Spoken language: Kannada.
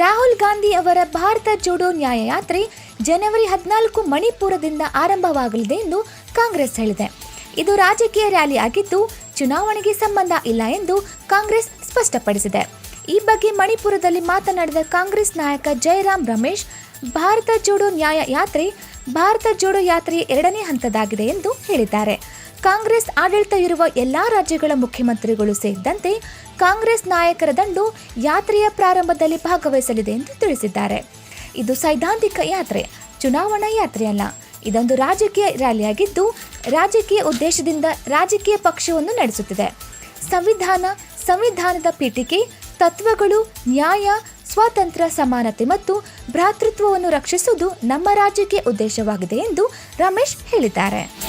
ರಾಹುಲ್ ಗಾಂಧಿ ಅವರ ಭಾರತ ಜೋಡೋ ನ್ಯಾಯಯಾತ್ರೆ ಜನವರಿ ಹದಿನಾಲ್ಕು ಮಣಿಪುರದಿಂದ ಆರಂಭವಾಗಲಿದೆ ಎಂದು ಕಾಂಗ್ರೆಸ್ ಹೇಳಿದೆ. ಇದು ರಾಜಕೀಯ ರ್ಯಾಲಿ ಆಗಿದ್ದು, ಚುನಾವಣೆಗೆ ಸಂಬಂಧ ಇಲ್ಲ ಎಂದು ಕಾಂಗ್ರೆಸ್ ಸ್ಪಷ್ಟಪಡಿಸಿದೆ. ಈ ಬಗ್ಗೆ ಮಣಿಪುರದಲ್ಲಿ ಮಾತನಾಡಿದ ಕಾಂಗ್ರೆಸ್ ನಾಯಕ ಜಯರಾಮ್ ರಮೇಶ್, ಭಾರತ ಜೋಡೋ ನ್ಯಾಯ ಯಾತ್ರೆ ಭಾರತ ಜೋಡೋ ಯಾತ್ರೆಯ ಎರಡನೇ ಹಂತದಾಗಿದೆ ಎಂದು ಹೇಳಿದ್ದಾರೆ. ಕಾಂಗ್ರೆಸ್ ಆಡಳಿತ ಇರುವ ಎಲ್ಲಾ ರಾಜ್ಯಗಳ ಮುಖ್ಯಮಂತ್ರಿಗಳು ಸೇರಿದಂತೆ ಕಾಂಗ್ರೆಸ್ ನಾಯಕರ ದಂಡು ಯಾತ್ರೆಯ ಪ್ರಾರಂಭದಲ್ಲಿ ಭಾಗವಹಿಸಲಿದೆ ಎಂದು ತಿಳಿಸಿದ್ದಾರೆ. ಇದು ಸೈದ್ಧಾಂತಿಕ ಯಾತ್ರೆ, ಚುನಾವಣಾ ಯಾತ್ರೆಯಲ್ಲ. ಇದೊಂದು ರಾಜಕೀಯ ರ್ಯಾಲಿಯಾಗಿದ್ದು, ರಾಜಕೀಯ ಉದ್ದೇಶದಿಂದ ರಾಜಕೀಯ ಪಕ್ಷವನ್ನು ನಡೆಸುತ್ತಿದೆ. ಸಂವಿಧಾನ, ಸಂವಿಧಾನದ ಪೀಠಿಕೆ, ತತ್ವಗಳು, ನ್ಯಾಯ, ಸ್ವಾತಂತ್ರ್ಯ, ಸಮಾನತೆ ಮತ್ತು ಭ್ರಾತೃತ್ವವನ್ನು ರಕ್ಷಿಸುವುದು ನಮ್ಮ ರಾಜಕೀಯ ಉದ್ದೇಶವಾಗಿದೆ ಎಂದು ರಮೇಶ್ ಹೇಳಿದ್ದಾರೆ.